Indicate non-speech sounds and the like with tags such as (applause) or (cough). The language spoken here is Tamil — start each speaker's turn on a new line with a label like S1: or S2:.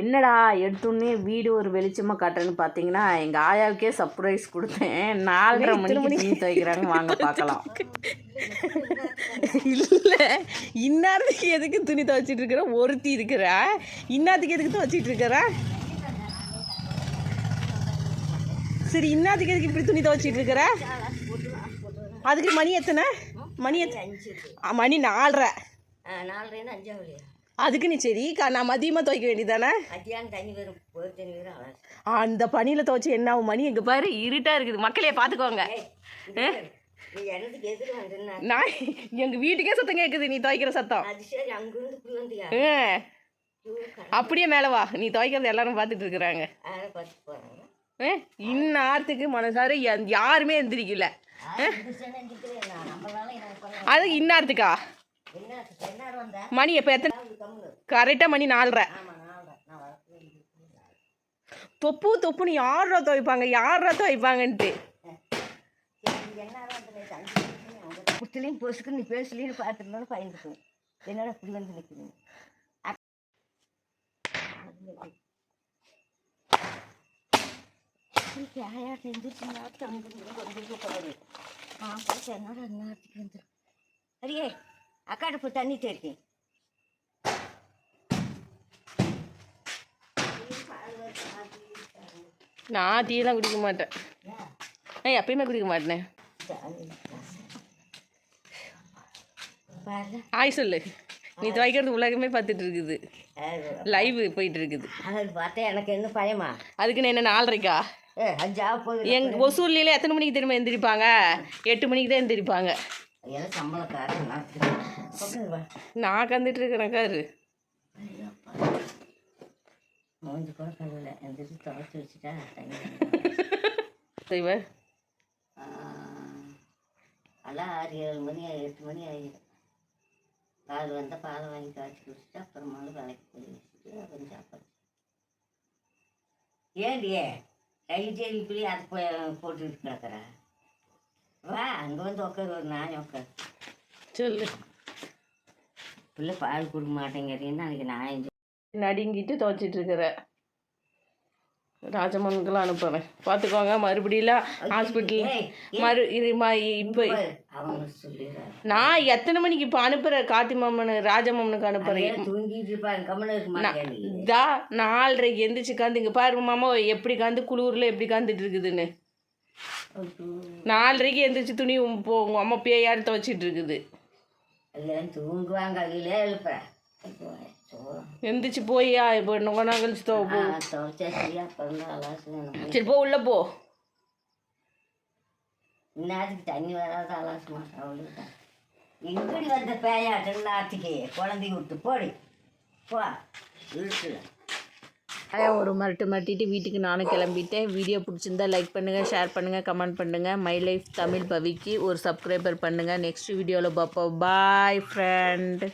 S1: என்னடா எடுத்தோடனே வீடு ஒரு வெளிச்சமாக காட்டுறேன்னு பார்த்தீங்கன்னா எங்கள் ஆயாவுக்கே சர்ப்ரைஸ் கொடுத்தேன். நாலரை மணிக்கு துணி துவைக்கிறாங்க. வாங்க பார்க்கலாம்
S2: இல்லை. இன்னாரத்துக்கு எதுக்கு துணி துவைச்சிட்டு இருக்கிற? ஒருத்தி இருக்கிறா? இன்னாத்துக்கு எதுக்கு துவைச்சிட்டு இருக்கிறா? சரி இன்னாத்துக்கு எதுக்கு இப்படி துணி துவைச்சிட்டு இருக்கிற? அதுக்கு மணி எத்தனை? மணி எத்தனை மணி நாலரை.
S3: நாலரைன்னு அஞ்சாவலையா
S2: அதுக்கு நீ சரி நான் மதியமாக துவைக்க வேண்டியதானே
S3: மத்தியானம் தண்ணி வரும் போர் தண்ணி வரும் அவ்வளோ
S2: அந்த பனியில் துவைச்சி என்ன ஆகும்? மணி எங்கே பாரு இருட்டாக இருக்குது. மக்களே பார்த்துக்கோங்க நான் எங்கள் வீட்டுக்கே சத்தம் கேட்குது நீ துவைக்கிற சத்தம். அப்படியே மேலே வா. நீ துவைக்கிறது எல்லாரும் பார்த்துட்டு இருக்கிறாங்க இந்நேரத்துக்கு மனசார யாருமே எந்திரிக்கல. அது இந்நேரத்துக்கா
S3: வந்தா
S2: மணி எப்போ எத்தனை கரெக்டாக மணி நாலரை. தொப்பு தொப்புன்னு யாரா துவைப்பாங்க? யாரா துவைப்பாங்கன்ட்டு.
S3: புத்துலையும் பொசுக்கு நீ பேசலின்னு பார்த்துருந்தாலும் பயந்துக்கும் என்னடா இப்படி வந்து நிற்கிறீங்க என்னடா நேரத்துக்கு வந்து அடியே அக்காட்ட போய் தண்ணி தேர்க்கேன்
S2: நான் டீலாம் குடிக்க மாட்டேன். நான் எப்பயுமே குடிக்க மாட்டேன். ஆய் சொல்லு. நீ துவைக்கிறது உலகமே பார்த்துட்டு இருக்குது. லைவ் போயிட்டு இருக்குது.
S3: அது பார்த்தா எனக்கு என்ன பயமா?
S2: அதுக்கு என்ன நாலரைக்கா? எங் ஒசூர்லேயே எத்தனை மணிக்கு திரும்ப எந்திரிப்பாங்க? எட்டு மணிக்கு தான் எந்திரிப்பாங்க.
S3: சம்பளக்காரன் நான்
S2: கந்துட்டு இருக்கிறேன் காரு
S3: மூஞ்சி கூட கழுவல. எந்திரிச்சு துவைச்சி வச்சுட்டா
S2: செய்வ (laughs)
S3: எல்லாம் ஆறு ஏழு மணி எட்டு மணி ஆகிடும் பால் வந்தால் பாலை வாங்கி காய்ச்சி குடிச்சிட்டு அப்புறமாலும் வேலைக்கு போய் வச்சுட்டு அப்புறம் சாப்பாடு ஏண்டியே கை இப்படி அதை போட்டுக்கிட்டு கிடக்குற? வா அங்கே வந்து உட்காரு ஒரு நாய் உட்காரு
S2: சொல்லு.
S3: பிள்ளை பால் கொடுக்க மாட்டேங்கிறீன்னு அன்றைக்கி நாய்
S2: நடுங்கிட்டு துவைச்சிட்டு இருக்கிற ராஜமனுக்கெல்லாம் அனுப்புகிறேன் பார்த்துக்கோங்க மறுபடியும் ஹாஸ்பிட்டல் மறு இது மா இப்போ நான் எத்தனை மணிக்கு இப்போ அனுப்புகிறேன் காத்தி மாமனு ராஜமாமனுக்கு அனுப்புகிறேன் தா நாலரைக்கு எந்திரிச்சு காந்து இங்கே பாருங்க மாமா எப்படி காந்து குளூரில் எப்படி காந்துட்டு இருக்குதுன்னு. நாலரைக்கு எந்திரிச்சு துணி போ உங்கள் அம்மா பேயாடு துவைச்சிட்டு இருக்குது.
S3: எல்லாம் தூங்குவாங்க அதிலே எழுப்புறேன்
S2: எந்திரிச்சு போய்யா இப்போ கொஞ்ச நாள் கழிச்சு போ.
S3: அலாசம்
S2: சரி போ உள்ளே போ.
S3: இந்நேரத்துக்கு தண்ணி வராத அலாசமா அவ்வளோதான் எங்கடி வந்த பேயாட்டம் நாத்துக்கு குழந்தைய விட்டு போடி. போ இருக்குல்ல
S1: ஒரு மரட்டு மரட்டிட்டு வீட்டுக்கு நானும் கிளம்பிட்டேன். வீடியோ பிடிச்சிருந்தா லைக் பண்ணுங்கள் ஷேர் பண்ணுங்கள் கமெண்ட் பண்ணுங்கள் மை லைஃப் தமிழ் பவிக்கு ஒரு சப்ஸ்கிரைபர் பண்ணுங்கள் நெக்ஸ்ட் வீடியோவில் பார்ப்போம். பாய் ஃப்ரெண்ட்